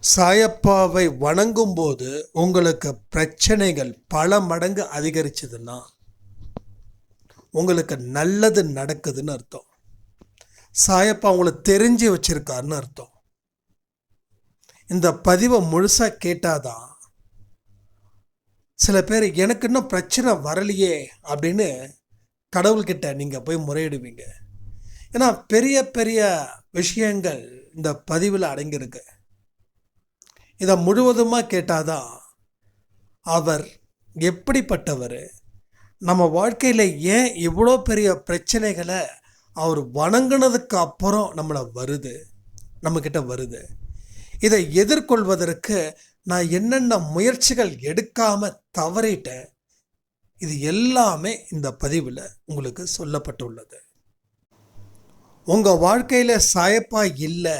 சாயப்பாவை வணங்கும் போது உங்களுக்கு பிரச்சனைகள் பல மடங்கு அதிகரிச்சதுன்னா உங்களுக்கு நல்லது நடக்குதுன்னு அர்த்தம். சாயப்பா உங்களை தெரிஞ்சு வச்சிருக்காருன்னு அர்த்தம். இந்த பதிவை முழுசாக கேட்டாதான் சில பேர் எனக்கு இன்னும் பிரச்சனை வரலையே அப்படின்னு கடவுள்கிட்ட நீங்கள் போய் முறையிடுவீங்க. ஏன்னா பெரிய பெரிய விஷயங்கள் இந்த பதிவில் அடங்கியிருக்கு. இதை முழுவதுமாக கேட்டாதான் அவர் எப்படிப்பட்டவர்? நம்ம வாழ்க்கையில் ஏன் இவ்வளோ பெரிய பிரச்சனைகளை அவர் வணங்கினதுக்கு அப்புறம் நம்மளை வருது நம்மக்கிட்ட வருது? இதை எதிர்கொள்வதற்கு நான் என்னென்ன முயற்சிகள் எடுக்காமல் தவறிட்டேன்? இது எல்லாமே இந்த பதிவில் உங்களுக்கு சொல்லப்பட்டுள்ளது. உங்கள் வாழ்க்கையில் சாயப்பா இல்லை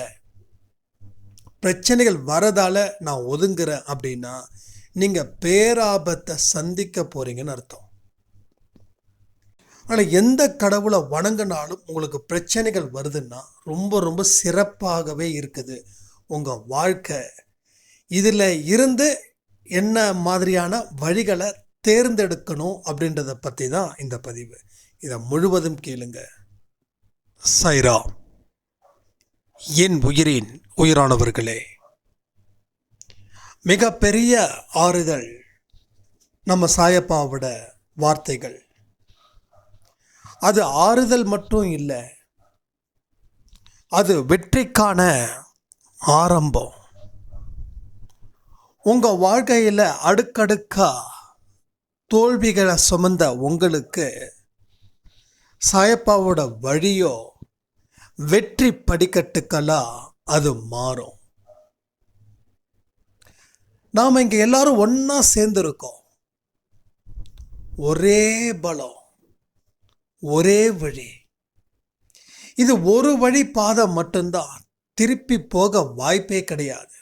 பிரச்சனைகள் வரதால நான் ஒதுங்குறேன் அப்படின்னா நீங்கள் பேராபத்தை சந்திக்க போறீங்கன்னு அர்த்தம். ஆனால் எந்த கடவுளை வணங்கினாலும் உங்களுக்கு பிரச்சனைகள் வருதுன்னா ரொம்ப ரொம்ப சிறப்பாகவே இருக்குது உங்கள் வாழ்க்கை. இதில் இருந்து என்ன மாதிரியான வழிகளை தேர்ந்தெடுக்கணும் அப்படின்றத பற்றி தான் இந்த பதிவு. இதை முழுவதும் கேளுங்க. சைரா. என் உயிரின் உயிரானவர்களே மிகப்பெரிய ஆறுதல் நம்ம சாயப்பாவோட வார்த்தைகள். அது ஆறுதல் மட்டும் இல்லை அது வெற்றிக்கான ஆரம்பம். உங்கள் வாழ்க்கையில் அடுக்கடுக்கா தோல்விகளை சுமந்த உங்களுக்கு சாயப்பாவோட வழியோ வெற்றி படிக்கட்டுக்கெல்லாம் அது மாறும். நாம் இங்கே எல்லாரும் ஒன்றா சேர்ந்துருக்கோம். ஒரே பலம் ஒரே வழி. இது ஒரு வழி பாதை மட்டும்தான். திருப்பி போக வாய்ப்பே கிடையாது.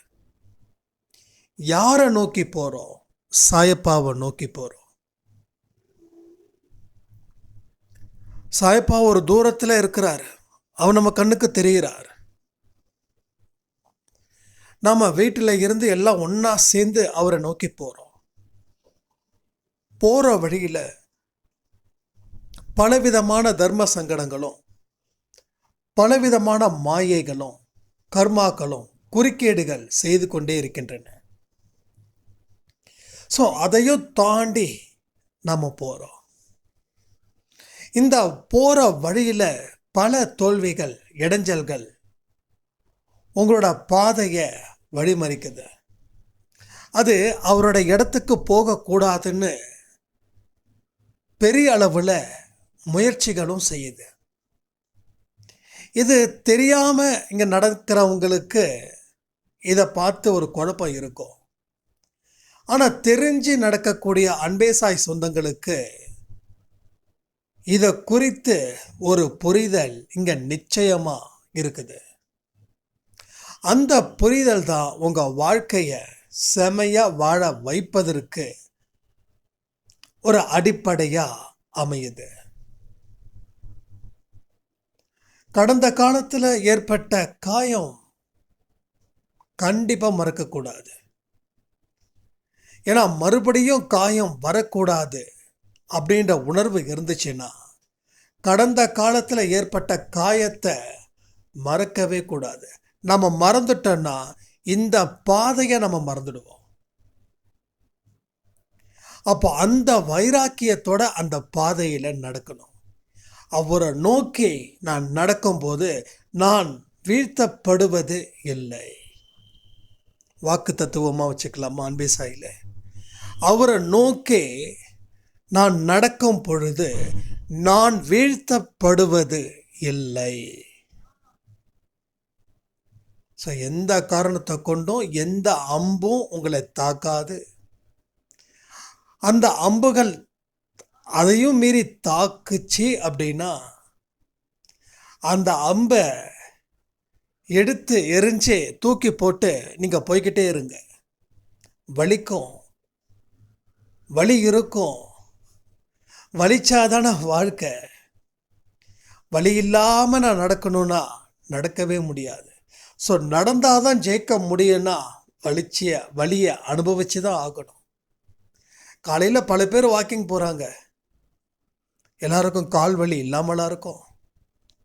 யாரை நோக்கி போகிறோம் சாயப்பாவை நோக்கி போகிறோம் சாயப்பா ஒரு தூரத்தில் இருக்கிறார். அவர் நம்ம கண்ணுக்கு தெரிகிறார். நாம் வீட்டில் இருந்து எல்லாம் ஒன்றா சேர்ந்து அவரை நோக்கி போகிறோம் போகிற வழியில் பலவிதமான தர்ம சங்கடங்களும் பலவிதமான மாயைகளும் கர்மாக்களும் குறுக்கீடுகள் செய்து கொண்டே இருக்கின்றன. ஸோ அதையும் தாண்டி நம்ம போகிறோம் இந்த போகிற வழியில் பல தோல்விகள் இடைஞ்சல்கள் உங்களோட பாதையை வழிமறிக்குது. அது அவரோட இடத்துக்கு போகக்கூடாதுன்னு பெரிய அளவில் முயற்சிகளும் செய்யுது. இது தெரியாமல் இங்கே நடக்கிறவங்களுக்கு இதை பார்த்து ஒரு குழப்பம் இருக்கும். ஆனால் தெரிஞ்சு நடக்கக்கூடிய அன்பேசாய் சொந்தங்களுக்கு இதை குறித்து ஒரு புரிதல் இங்கே நிச்சயமாக இருக்குது. அந்த புரிதல் தான் உங்கள் வாழ்க்கையை செமையாக வாழ வைப்பதற்கு ஒரு அடிப்படையாக அமையுது. கடந்த காலத்தில் ஏற்பட்ட காயம் கண்டிப்பாக மறக்கக்கூடாது. ஏன்னா மறுபடியும் காயம் வரக்கூடாது. அப்படின்ற உணர்வு இருந்துச்சுன்னா கடந்த காலத்தில் ஏற்பட்ட காயத்தை மறக்கவே கூடாது. நம்ம மறந்துட்டோன்னா இந்த பாதையை நம்ம மறந்துடுவோம். அப்போ அந்த வைராக்கியத்தோட அந்த பாதையில் நடக்கணும். அவரை நோக்கி நான் நடக்கும்போது நான் வீழ்த்தப்படுவது இல்லை. வாக்கு தத்துவமாக வச்சுக்கலாமா அன்பே சாயில? அவரை நோக்கி நான் நடக்கும் பொழுது நான் வீழ்த்தப்படுவது இல்லை. ஸோ எந்த காரணத்தை கொண்டும் எந்த அம்பும் உங்களை தாக்காது. அந்த அம்புகள் அதையும் மீறி தாக்குச்சு அப்படின்னா அந்த அம்பை எடுத்து எரிஞ்சு தூக்கி போட்டு நீங்கள் போய்கிட்டே இருங்க. வலிக்கும் வலி இருக்கும் வலிச்சாதான வாழ்க்கை? வலி இல்லாமல் நான் நடக்கணும்னா நடக்கவே முடியாது. ஸோ நடந்தால் தான் ஜெயிக்க முடியும்னா வலிச்சிய வலியை அனுபவிச்சு தான் ஆகணும். காலையில் பல பேர் வாக்கிங் போகிறாங்க எல்லாருக்கும் கால் வலி இல்லாமலாம் இருக்கும்.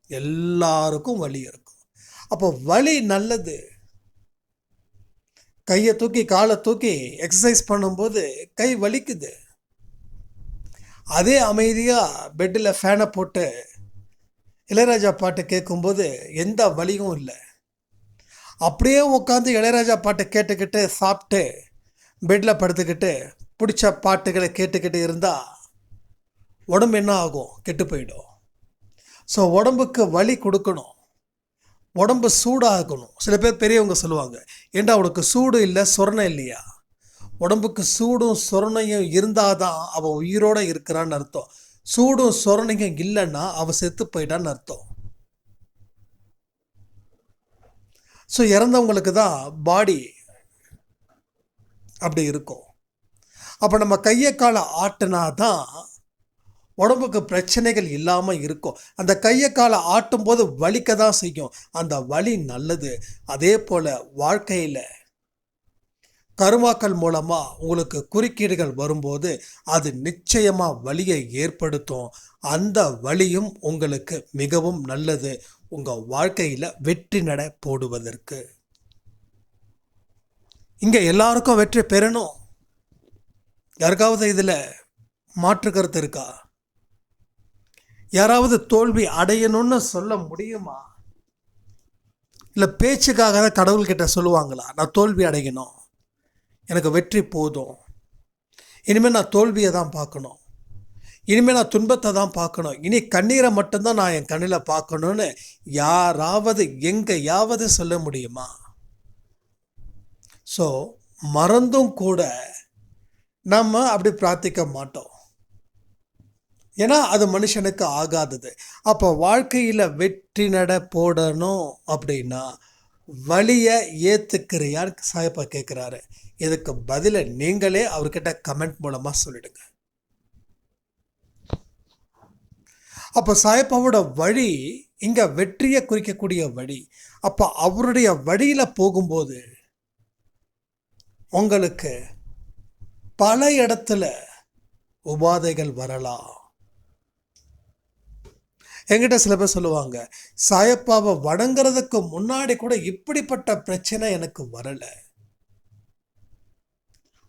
எல்லாருக்கும் வலி இருக்கும். அப்போ வலி நல்லது. கையை தூக்கி காலை தூக்கி எக்ஸசைஸ் பண்ணும்போது கை வலிக்குது. அதே அமைதியாக பெட்டில் ஃபேனை போட்டு இளையராஜா பாட்டு கேட்கும்போது எந்த வலியும் இல்லை. அப்படியே உட்காந்து இளையராஜா பாட்டை கேட்டுக்கிட்டு சாப்பிட்டு பெட்டில் படுத்துக்கிட்டு பிடிச்ச பாட்டுகளை கேட்டுக்கிட்டு இருந்தால் உடம்பு என்ன ஆகும்? கெட்டு போயிடும். ஸோ உடம்புக்கு வலி கொடுக்கணும். உடம்பு சூடாகணும். சில பேர் பெரியவங்க சொல்லுவாங்க ஏண்டா உனக்கு சூடு இல்லை சொரணம் இல்லையா? உடம்புக்கு சூடும் சொரணையும் இருந்தால் தான் அவள் உயிரோடு இருக்கிறான்னு அர்த்தம். சூடும் சொரணையும் இல்லைன்னா அவள் செத்து போயிட்டான்னு அர்த்தம். ஸோ இறந்தவங்களுக்கு தான் பாடி அப்படி இருக்கும். அப்போ நம்ம கையை காலை ஆட்டினா தான் உடம்புக்கு பிரச்சனைகள் இல்லாமல் இருக்கும். அந்த கையை காலை ஆட்டும் போது வலிக்க தான் செய்யும். அந்த வலி நல்லது. அதே போல் வாழ்க்கையில் கருமாக்கள் மூலமாக உங்களுக்கு குறுக்கீடுகள் வரும்போது அது நிச்சயமாக வழியை ஏற்படுத்தும். அந்த வழியும் உங்களுக்கு மிகவும் நல்லது. உங்கள் வாழ்க்கையில் வெற்றி நட போடுவதற்கு. இங்கே எல்லாருக்கும் வெற்றி பெறணும். யாருக்காவது இதில் மாற்று கருத்து இருக்கா? யாராவது தோல்வி அடையணும்னு சொல்ல முடியுமா? இல்லை பேச்சுக்காக தான் கடவுள்கிட்ட சொல்லுவாங்களா? நான் தோல்வி அடையணும். எனக்கு வெற்றி போதும். இனிமேல் நான் தோல்வியை தான் பார்க்கணும். இனிமேல் நான் துன்பத்தை தான் பார்க்கணும். இனி கண்ணீரை மட்டும்தான் நான் என் கண்ணில் பார்க்கணும்னு யாராவது எங்கேயாவது சொல்ல முடியுமா? ஸோ மறந்தும் கூட நம்ம அப்படி பிரார்த்திக்க மாட்டோம். ஏன்னா அது மனுஷனுக்கு ஆகாதது. அப்போ வாழ்க்கையில் வெற்றி நட போடணும் அப்படின்னா வழியை ஏற்றுக்கிறியான்னு சாயப்பா கேட்குறாரு இதுக்கு பதிலை நீங்களே அவர்கிட்ட கமெண்ட் மூலமாக சொல்லிடுங்க. அப்போ சாயப்பாவோட வழி இங்கே வெற்றியை குறிக்கக்கூடிய வழி. அப்போ அவருடைய வழியில் போகும்போது உங்களுக்கு பல இடத்துல உபாதைகள் வரலாம். எங்கிட்ட சில பேர் சொல்லுவாங்க சாயப்பாவை வணங்குறதுக்கு முன்னாடி கூட இப்படிப்பட்ட பிரச்சனை எனக்கு வரலை.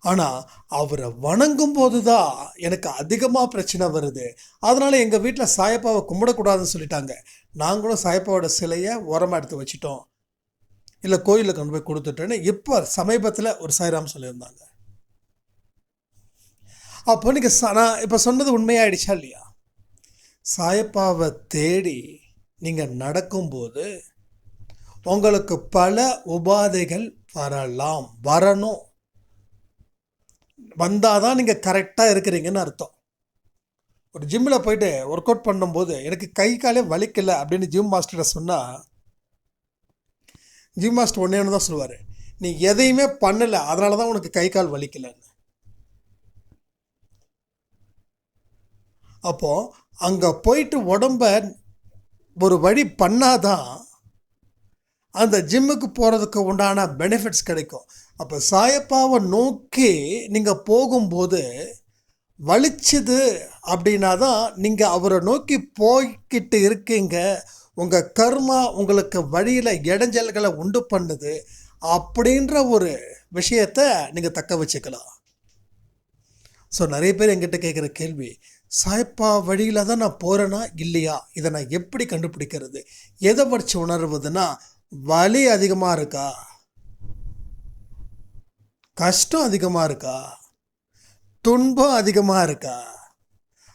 ஆனால் அவரை வணங்கும் போது தான் எனக்கு அதிகமாக பிரச்சனை வருது. அதனால் எங்கள் வீட்டில் சாயப்பாவை கும்பிடக்கூடாதுன்னு சொல்லிட்டாங்க. நாங்களும் சாயப்பாவோட சிலையை உரமாக எடுத்து வச்சிட்டோம். இல்லை கோயிலில் கொண்டு போய் கொடுத்துட்டேன்னு இப்போ சமீபத்தில் ஒரு சாய்ராம் சொல்லியிருந்தாங்க. அப்போ நீங்கள் நான் இப்போ சொன்னது உண்மையாயிடுச்சா இல்லையா? சாயப்பாவை தேடி நீங்கள் நடக்கும்போது உங்களுக்கு பல உபாதைகள் வரலாம் வரணும். வந்தால் தான் நீங்கள் கரெக்டாக இருக்கிறீங்கன்னு அர்த்தம். ஒரு ஜிம்மில் போயிட்டு ஒர்க் அவுட் பண்ணும்போது எனக்கு கை காலே வலிக்கலை அப்படின்னு ஜிம் மாஸ்டர்கிட்ட சொன்னால் ஜிம் மாஸ்டர் ஒன்றே ஒன்று தான் சொல்லுவார்? நீ எதையுமே பண்ணலை அதனால தான் உனக்கு கை கால் வலிக்கலைன்னு. அப்போது அங்கே போயிட்டு உடம்ப ஒரு வழி பண்ணாதான் அந்த ஜிம்முக்கு போகிறதுக்கு உண்டான பெனிஃபிட்ஸ் கிடைக்கும். அப்போ சாயப்பாவை நோக்கி நீங்கள் போகும்போது வலிச்சுது அப்படின்னா தான் நீங்கள் அவரை நோக்கி போய்கிட்டு இருக்கீங்க. உங்கள் கர்மா உங்களுக்கு வழியில் இடைஞ்சல்களை உண்டு பண்ணுது அப்படின்ற ஒரு விஷயத்தை நீங்கள் தக்க வச்சுக்கலாம். ஸோ நிறைய பேர் எங்கிட்ட கேட்குற கேள்வி சாய்ப்பா வழியில் தான் நான் போகிறேனா இல்லையா? இதை நான் எப்படி கண்டுபிடிக்கிறது? எதை வச்சு உணர்வதுன்னா வலி அதிகமாக இருக்கா? கஷ்டம் அதிகமாக இருக்கா? துன்பம் அதிகமாக இருக்கா?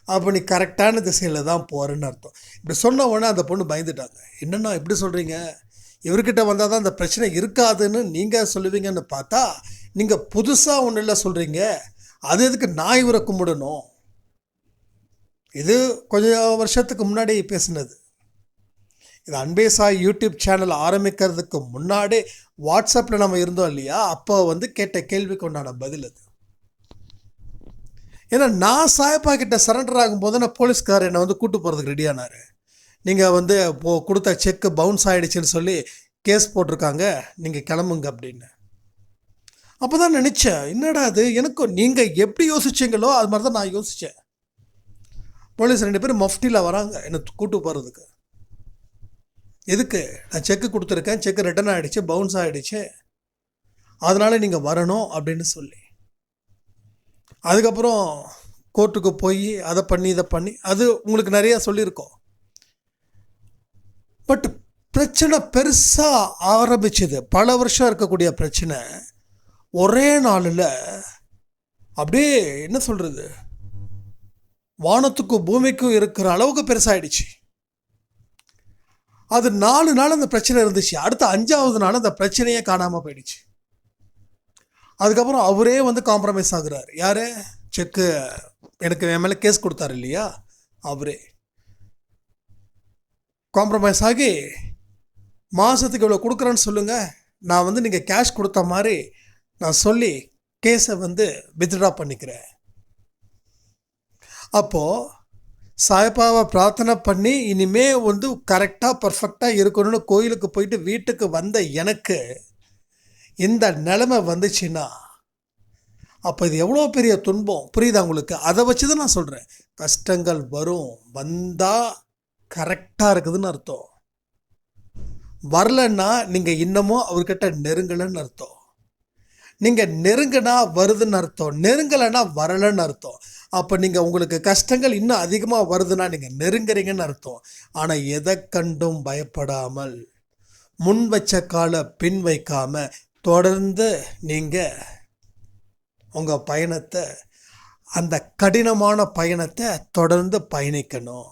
அப்போ நீ கரெக்டான திசையில் தான் போகிறேன்னு அர்த்தம். இப்படி சொன்ன உடனே அந்த பொண்ணு பயந்துட்டாங்க. என்னண்ணா எப்படி சொல்கிறீங்க இவர்கிட்ட வந்தால் தான் அந்த பிரச்சனை இருக்காதுன்னு நீங்கள் சொல்லுவீங்கன்னு பார்த்தா நீங்கள் புதுசாக ஒன்றும் இல்லை சொல்கிறீங்க அது எதுக்கு நான் இவரை கும்பிடணும்? இது கொஞ்சம் வருஷத்துக்கு முன்னாடி பேசினது. இது அன்பே சாய் யூடியூப் சேனல் ஆரம்பிக்கிறதுக்கு முன்னாடி வாட்ஸ்அப்பில் நம்ம இருந்தோம் இல்லையா? அப்போ வந்து கேட்ட கேள்விக்கு உண்டான பதில் அது. ஏன்னா நான் சாயப்பா கிட்ட சரண்டர் ஆகும்போது நான் போலீஸ்கார் என்னை வந்து கூட்டு போகிறதுக்கு ரெடியானார் நீங்கள் வந்து இப்போ கொடுத்த செக்கு பவுன்ஸ் ஆகிடுச்சின்னு சொல்லி கேஸ் போட்டிருக்காங்க. நீங்கள் கிளம்புங்க அப்படின்னு. அப்போ தான் நினச்சேன் என்னடா அது எனக்கும் நீங்கள் எப்படி யோசிச்சீங்களோ அது மாதிரி தான் நான் யோசித்தேன் போலீஸ் ரெண்டு பேரும் மஃப்டியில் வராங்க என்னை கூட்டு போகிறதுக்கு எதுக்கு? நான் செக்கு கொடுத்துருக்கேன் செக்கு ரிட்டர்ன் ஆகிடுச்சு பவுன்ஸ் ஆகிடுச்சு அதனால் நீங்கள் வரணும் அப்படின்னு சொல்லி. அதுக்கப்புறம் கோர்ட்டுக்கு போய் அதை பண்ணி இதை பண்ணி அது உங்களுக்கு நிறையா சொல்லியிருக்கோம். பட் பிரச்சனை பெருசாக ஆரம்பிச்சது. பல வருஷம் இருக்கக்கூடிய பிரச்சனை. ஒரே நாளில் அப்படியே என்ன சொல்கிறது வானத்துக்கும் பூமிக்கும் இருக்கிற அளவுக்கு பெருசாகிடுச்சு அது நாலு நாள் அந்த பிரச்சனை இருந்துச்சு. அடுத்த அஞ்சாவது நாள் அந்த பிரச்சனையே காணாமல் போயிடுச்சு. அதுக்கப்புறம் அவரே வந்து காம்ப்ரமைஸ் ஆகுறாரு. யார்? செக்கு எனக்கு என் மேலே கேஸ் கொடுத்தாரு இல்லையா? அவரே. காம்ப்ரமைஸ் ஆகி மாதத்துக்கு இவ்வளோ கொடுக்குறேன்னு சொல்லுங்கள் நான் வந்து நீங்கள் கேஷ் கொடுத்த மாதிரி நான் சொல்லி கேஸை வந்து வித்ட்ரா பண்ணிக்கிறேன். அப்போது சாய்பாவை பிரார்த்தனை பண்ணி இனிமே வந்து கரெக்டாக பர்ஃபெக்டாக இருக்கணும்னு கோயிலுக்கு போயிட்டு வீட்டுக்கு வந்த எனக்கு இந்த நிலைமை வந்துச்சுன்னா அப்போ இது எவ்வளோ பெரிய துன்பம்? புரியுதா உங்களுக்கு? அதை வச்சு தான் நான் சொல்கிறேன் கஷ்டங்கள் வரும் வந்தால் கரெக்டாக இருக்குதுன்னு அர்த்தம். வரலன்னா நீங்கள் இன்னமும் அவர்கிட்ட நெருங்கலைன்னு அர்த்தம். நீங்கள் நெருங்கினா வருதுன்னு அர்த்தம். நெருங்கலைன்னா வரலைன்னு அர்த்தம். அப்போ நீங்கள் உங்களுக்கு கஷ்டங்கள் இன்னும் அதிகமாக வருதுன்னா நீங்கள் நெருங்குறீங்கன்னு அர்த்தம். ஆனால் எதை கண்டும் பயப்படாமல் முன் வச்ச காலை பின் வைக்காம தொடர்ந்து நீங்கள் உங்கள் பயணத்தை அந்த கடினமான பயணத்தை தொடர்ந்து பயணிக்கணும்.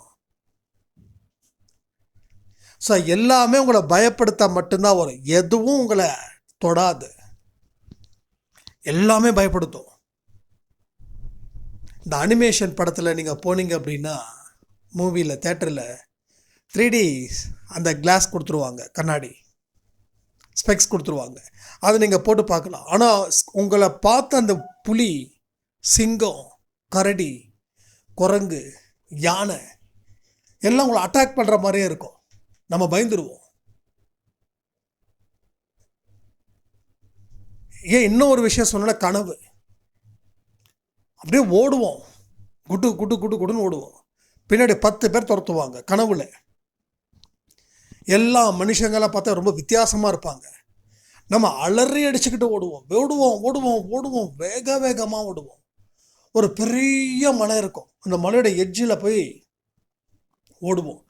ஸோ எல்லாமே உங்களை பயப்படுத்த மட்டும்தான் வரும். எதுவும் உங்களை தொடாது. எல்லாமே பயப்படுத்தும். இந்த அனிமேஷன் படத்தில் நீங்கள் போனீங்க அப்படின்னா மூவியில் தேட்டரில் த்ரீ டி அந்த கிளாஸ் கொடுத்துருவாங்க கண்ணாடி. ஸ்பெக்ஸ் கொடுத்துருவாங்க. அதை நீங்கள் போட்டு பார்க்கலாம். ஆனால் உங்களை பார்த்த அந்த புலி சிங்கம் கரடி குரங்கு யானை எல்லாம் உங்களை அட்டாக் பண்ணுற மாதிரியே இருக்கும். நம்ம பயந்துருவோம். ஏன் இன்னும் ஒரு விஷயம் சொன்னோன்னா கனவு. அப்படியே ஓடுவோம். குட்டு குட்டு குட்டு குட்டுன்னு ஓடுவோம். பின்னாடி பத்து பேர் துரத்துவாங்க கனவுல. எல்லா மனுஷங்களாம் பார்த்தா ரொம்ப வித்தியாசமாக இருப்பாங்க. நம்ம அலறி அடிச்சுக்கிட்டு ஓடுவோம். ஓடுவோம் ஓடுவோம் ஓடுவோம். வேக வேகமாக ஓடுவோம். ஒரு பெரிய மலை இருக்கும். அந்த மலையோட எட்ஜில் போய் ஓடுவோம்.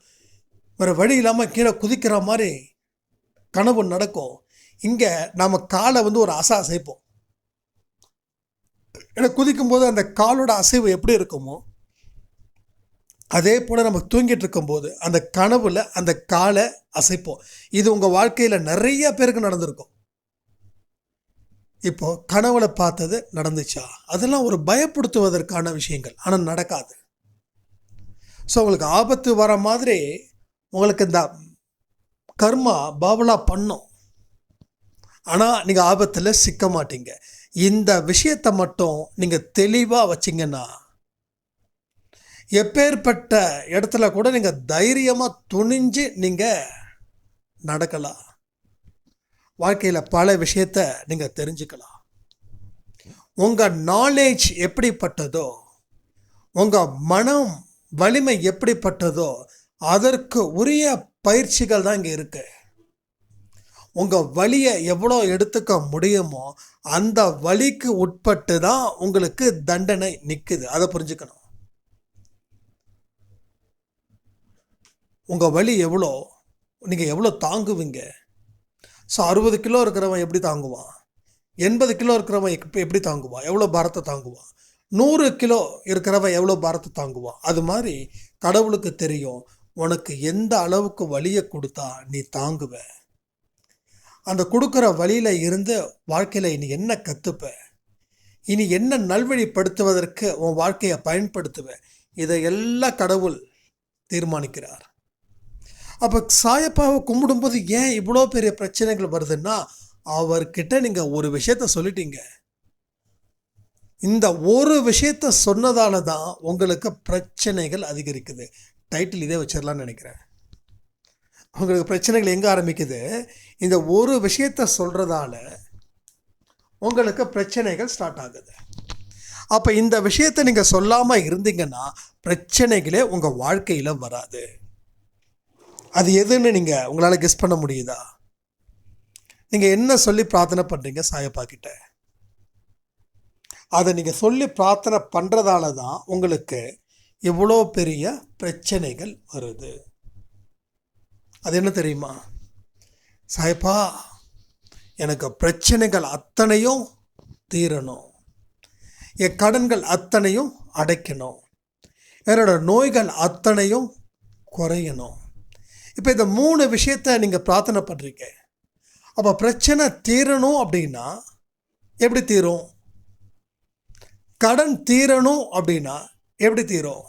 வேறு வழி இல்லாமல் கீழே குதிக்கிற மாதிரி கனவு நடக்கும். இங்கே நாம் காலை வந்து ஒரு அசை அசைப்போம். ஏன்னா குதிக்கும்போது அந்த காலோட அசைவு எப்படி இருக்குமோ அதே போல் நம்ம தூங்கிட்டு இருக்கும்போது அந்த கனவில் அந்த காலை அசைப்போம். இது உங்கள் வாழ்க்கையில் நிறைய பேருக்கு நடந்திருக்கும். இப்போ கனவுல பார்த்தது நடந்துச்சா? அதெல்லாம் ஒரு பயப்படுத்துவதற்கான விஷயங்கள் ஆனால் நடக்காது. ஸோ உங்களுக்கு ஆபத்து வர மாதிரி உங்களுக்கு இந்த கர்மா பாவலா பண்ணும். ஆனால் நீங்கள் ஆபத்தில் சிக்க மாட்டீங்க. இந்த விஷயத்தை மட்டும் நீங்கள் தெளிவாக வச்சிங்கன்னா எப்பேற்பட்ட இடத்துல கூட நீங்கள் தைரியமாக துணிஞ்சு நீங்கள் நடக்கலாம். வாழ்க்கையில் பல விஷயத்த நீங்கள் தெரிஞ்சுக்கலாம். உங்கள் நாலேஜ் எப்படிப்பட்டதோ உங்கள் மனம் வலிமை எப்படிப்பட்டதோ அதற்கு உரிய பயிற்சிகள் தான் இங்கே இருக்குது உங்கள் வலியை எவ்வளோ எடுத்துக்க முடியுமோ அந்த வழிக்கு உட்பட்டு தான் உங்களுக்கு தண்டனை நிற்குது அதை புரிஞ்சுக்கணும். உங்கள் வலி எவ்வளோ நீங்கள் எவ்வளோ தாங்குவீங்க? ஸோ அறுபது கிலோ இருக்கிறவன் எப்படி தாங்குவான்? எண்பது கிலோ இருக்கிறவன் எப்படி தாங்குவான்? எவ்வளோ பாரத்தை தாங்குவான்? நூறு கிலோ இருக்கிறவன் எவ்வளோ பாரத்தை தாங்குவான்? அது மாதிரி கடவுளுக்கு தெரியும். உனக்கு எந்த அளவுக்கு வலியை கொடுத்தா நீ தாங்குவ. அந்த கொடுக்குற வழியில் இருந்து வாழ்க்கையில் இனி என்ன கற்றுப்ப இனி என்ன நல்வழிப்படுத்துவதற்கு உன் வாழ்க்கையை பயன்படுத்துவ? இதை எல்லாம் கடவுள் தீர்மானிக்கிறார். அப்போ சாயப்பாவை கும்பிடும்போது ஏன் இவ்வளோ பெரிய பிரச்சனைகள் வருதுன்னா அவர்கிட்ட நீங்கள் ஒரு விஷயத்த சொல்லிட்டீங்க. இந்த ஒரு விஷயத்த சொன்னதால தான் உங்களுக்கு பிரச்சனைகள் அதிகரிக்குது. டைட்டில் இதே வச்சிடலான்னு நினைக்கிறேன். உங்களுக்கு பிரச்சனைகள் எங்கே ஆரம்பிக்குது? இந்த ஒரு விஷயத்த சொல்கிறதால உங்களுக்கு பிரச்சனைகள் ஸ்டார்ட் ஆகுது. அப்போ இந்த விஷயத்தை நீங்கள் சொல்லாமல் இருந்தீங்கன்னா பிரச்சனைகளே உங்கள் வாழ்க்கையில் வராது. அது எதுன்னு நீங்கள் உங்களால் கெஸ் பண்ண முடியுதா? நீங்கள் என்ன சொல்லி பிரார்த்தனை பண்ணுறீங்க சாயப்பா கிட்ட? அதை நீங்கள் சொல்லி பிரார்த்தனை பண்ணுறதால தான் உங்களுக்கு இவ்வளோ பெரிய பிரச்சனைகள் வருது. அது என்ன தெரியுமா? சாய்ப்பா எனக்கு பிரச்சனைகள் அத்தனையும் தீரணும். என் கடன்கள் அத்தனையும் அடைக்கணும். என்னோட நோய்கள் அத்தனையும் குறையணும். இப்போ இந்த மூணு விஷயத்த நீங்கள் பிரார்த்தனை பண்ணுறீங்க அப்போ பிரச்சனை தீரணும் அப்படின்னா எப்படி தீரும்? கடன் தீரணும் அப்படின்னா எப்படி தீரும்?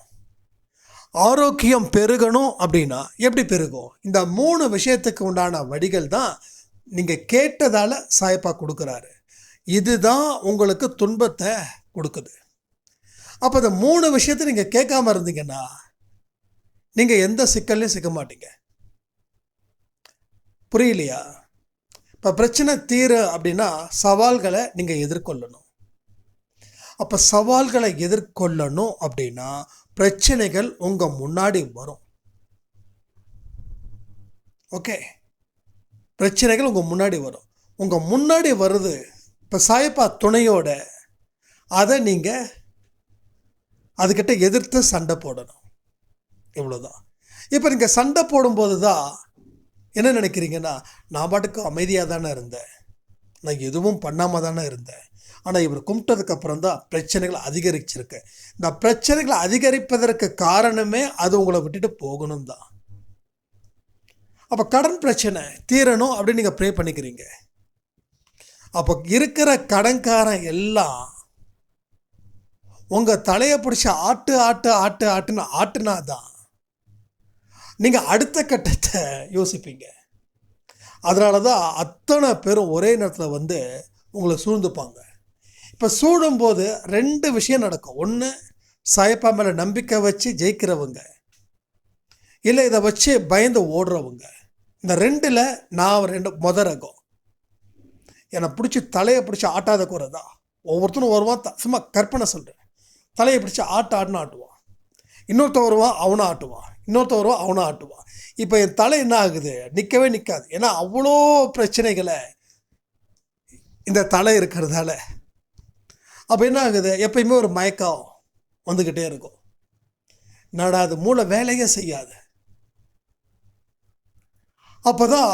ஆரோக்கியம் பெருகணும் அப்படின்னா எப்படி பெருகும்? இந்த மூணு விஷயத்துக்கு உண்டான வடிகள் தான் நீங்கள் கேட்டதால் சாயப்பா கொடுக்குறாரு. இதுதான் உங்களுக்கு துன்பத்தை கொடுக்குது. அப்போ இந்த மூணு விஷயத்தை நீங்கள் கேட்காம இருந்தீங்கன்னா நீங்கள் எந்த சிக்கல்லையும் சிக்க மாட்டீங்க. புரியலையா? இப்போ பிரச்சனை தீர அப்படின்னா சவால்களை நீங்கள் எதிர்கொள்ளணும். அப்போ சவால்களை எதிர்கொள்ளணும் அப்படின்னா பிரச்சனைகள் உங்கள் முன்னாடி வரும். ஓகே பிரச்சனைகள் உங்கள் முன்னாடி வரும். உங்கள் முன்னாடி வருது இப்போ சாயப்பா துணையோட அதை நீங்கள் அதுக்கிட்ட எதிர்த்து சண்டை போடணும். இவ்வளோதான் இப்போ நீங்கள் சண்டை போடும்போது தான் என்ன நினைக்கிறீங்கன்னா நான் பாட்டுக்கு அமைதியாக தானே இருந்தேன். நான் எதுவும் பண்ணாமல் தானே இருந்தேன். ஆனால் இவர் கும்பிட்டதுக்கப்புறம் தான் பிரச்சனைகள் அதிகரிச்சிருக்கு. இந்த பிரச்சனைகளை அதிகரிப்பதற்கு காரணமே அது உங்களை விட்டுட்டு போகணும் தான். அப்போ கடன் பிரச்சனை தீரணும் அப்படின்னு நீங்கள் ப்ரே பண்ணிக்கிறீங்க. அப்போ இருக்கிற கடன்காரன் எல்லாம் உங்கள் தலையை பிடிச்ச ஆட்டு ஆட்டு ஆட்டு ஆட்டுன்னு ஆட்டுனா தான் நீங்கள் அடுத்த கட்டத்தை யோசிப்பீங்க. அதனால தான் அத்தனை பேரும் ஒரே நேரத்தில் வந்து உங்களை சூழ்ந்துப்பாங்க. இப்போ சூழும்போது ரெண்டு விஷயம் நடக்கும். ஒன்று சாயப்பா மேலே நம்பிக்கை வச்சு ஜெயிக்கிறவங்க இல்லை இதை வச்சு பயந்து ஓடுறவங்க. இந்த ரெண்டில் நான் ரெண்டு மொத ரகம். என்னை பிடிச்சி தலையை பிடிச்சி ஆட்டாத குறை தான். ஒவ்வொருத்தரும் வருவான் த- சும்மா கற்பனை சொல்கிறேன் தலையை பிடிச்சி ஆட்ட ஆட்டுன்னு ஆட்டுவான். இன்னொருத்த வருவான் அவனை ஆட்டுவான். இன்னொருத்த வருவான் அவனை ஆட்டுவான். இப்போ என் தலை என்ன ஆகுது? நிற்கவே நிற்காது ஏன்னா அவ்வளோ பிரச்சனைகளை இந்த தலை இருக்கிறதால. அப்போ என்ன ஆகுது? எப்பயுமே ஒரு மயக்கம் வந்துக்கிட்டே இருக்கும். என்னடா அது மூளை வேலையே செய்யாது. அப்போ தான்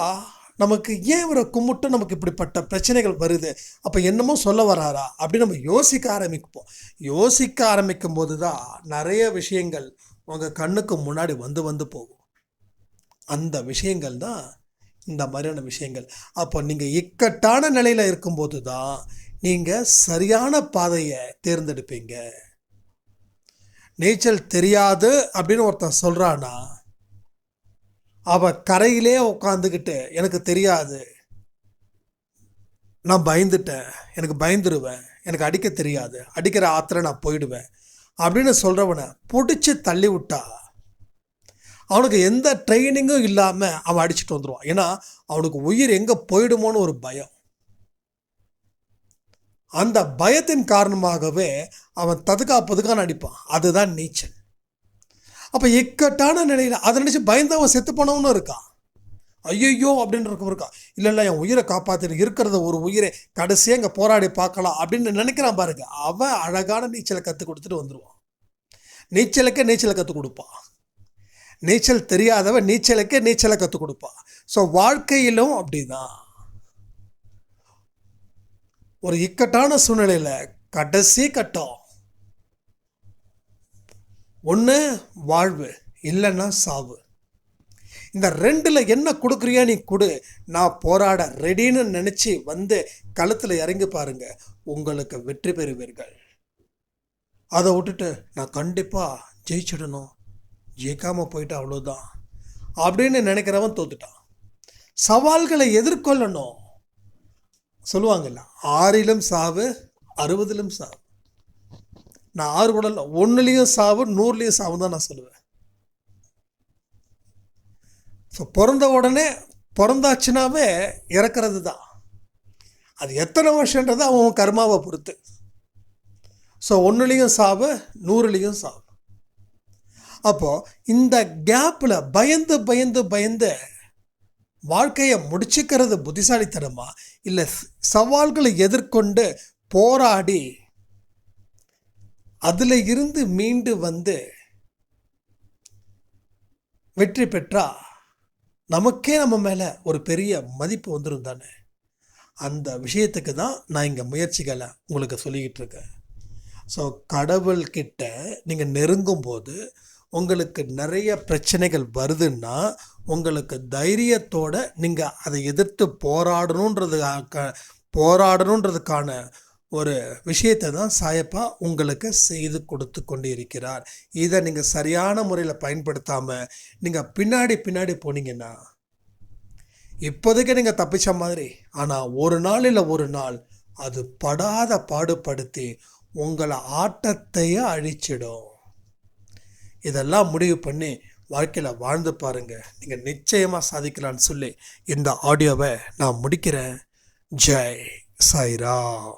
நமக்கு ஏன் ஒரு கும்பிட்டு நமக்கு இப்படிப்பட்ட பிரச்சனைகள் வருது? அப்போ என்னமோ சொல்ல வராரா? அப்படின்னு நம்ம யோசிக்க ஆரம்பிப்போம். யோசிக்க ஆரம்பிக்கும் போது தான் நிறைய விஷயங்கள் உங்கள் கண்ணுக்கு முன்னாடி வந்து வந்து போகும். அந்த விஷயங்கள் தான் இந்த மாதிரியான விஷயங்கள். அப்போ நீங்கள் இக்கட்டான நிலையில் இருக்கும்போது தான் நீங்கள் சரியான பாதையை தேர்ந்தெடுப்பீங்க. நீச்சல் தெரியாது அப்படின்னு ஒருத்தன் சொல்கிறானா அவன் கரையிலே உட்காந்துக்கிட்டு எனக்கு தெரியாது. நான் பயந்துட்டேன். எனக்கு பயந்துருவேன். எனக்கு அடிக்க தெரியாது. அடிக்கிற ஆத்திர நான் போயிடுவேன். அப்படின்னு சொல்கிறவனை பிடிச்சி தள்ளி விட்டா அவனுக்கு எந்த ட்ரைனிங்கும் இல்லாமல் அவன் அடிச்சுட்டு வந்துடுவான் ஏன்னா அவனுக்கு உயிர் எங்கே போயிடுமோன்னு ஒரு பயம். அந்த பயத்தின் காரணமாகவே அவன் ததுக்காப்பதுக்கான அடிப்பான் அதுதான் நீச்சல். அப்போ இக்கட்டான நிலையில் அதை நினச்சி பயந்தவன் செத்து போனவனும் இருக்கான். ஐயையோ! அப்படின்னு இருக்கான். இல்லை இல்லை என் உயிரை காப்பாற்றிட்டு இருக்கிறத ஒரு உயிரை கடைசியாக இங்கே போராடி பார்க்கலாம் அப்படின்னு நினைக்கிறான் பாருங்க. அவன் அழகான நீச்சலை கற்றுக் கொடுத்துட்டு வந்துடுவான் நீச்சலுக்கே நீச்சலை கற்றுக் கொடுப்பான். நீச்சல் தெரியாதவன் நீச்சலுக்கே நீச்சலை கற்றுக் கொடுப்பான் ஸோ வாழ்க்கையிலும் அப்படிதான். ஒரு இக்கட்டான சூழ்நிலையில் கடைசி கட்டம். ஒன்று வாழ்வு இல்லைன்னா சாவு. இந்த ரெண்டில் என்ன கொடுக்குறியா நீ கொடு. நான் போராட ரெடின்னு நினச்சி வந்து களத்தில் இறங்கி பாருங்க. உங்களுக்கு வெற்றி பெறுவீர்கள். அதை விட்டுட்டு நான் கண்டிப்பாக ஜெயிச்சிடணும். ஜெயிக்காமல் போயிட்டா அவ்வளோதான் அப்படின்னு நினைக்கிறவன் தோத்துட்டான். சவால்களை எதிர்கொள்ளணும். சொல்லுவாங்கல்ல ஆறிலும் சாவு அறுபதிலும் சாவு. நான் ஆறு கூட இல்லை ஒன்றுலேயும் சாவு நூறுலேயும் சாவு தான் நான் சொல்லுவேன். ஸோ பிறந்த உடனே பிறந்தாச்சுனாவே இறக்கிறது தான் அது எத்தனை வருஷன்றது அவன் கர்மாவை பொறுத்து. ஸோ ஒன்றுலேயும் சாவு நூறுலேயும் சாவு. அப்போது இந்த கேப்பில் பயந்து பயந்து பயந்து வாழ்க்கையை முடிச்சுக்கிறது புத்திசாலித்தனமா? இல்லை சவால்களை எதிர்கொண்டு போராடி அதில் இருந்து மீண்டு வந்து வெற்றி பெற்றா நமக்கே நம்ம மேலே ஒரு பெரிய மதிப்பு வந்துடும் தானே? அந்த விஷயத்துக்கு தான் நான் இங்கே முயற்சிகளை உங்களுக்கு சொல்லிக்கிட்டு இருக்கேன். ஸோ கடவுள்கிட்ட நீங்கள் நெருங்கும் போது உங்களுக்கு நிறைய பிரச்சனைகள் வருதுன்னா உங்களுக்கு தைரியத்தோட நீங்கள் அதை எதிர்த்து போராடணுன்றது போராடணுன்றதுக்கான ஒரு விஷயத்தை தான் சாயப்பா உங்களுக்கு செய்து கொடுத்து கொண்டு இருக்கிறார் இதை நீங்கள் சரியான முறையில் பயன்படுத்தாமல் நீங்கள் பின்னாடி பின்னாடி போனீங்கன்னா இப்போதைக்கு நீங்கள் தப்பிச்ச மாதிரி ஆனால் ஒரு நாள் இல்லை ஒரு நாள் அது படாத பாடுபடுத்தி உங்களை ஆட்டத்தையே அழிச்சிடும். இதெல்லாம் முடிவு பண்ணி வாழ்க்கையில் வாழ்ந்து பாருங்க. நீங்கள் நிச்சயமாக சாதிக்கலான்னு சொல்லி இந்த ஆடியோவை நான் முடிக்கிறேன். ஜெய் சாய்ராம்.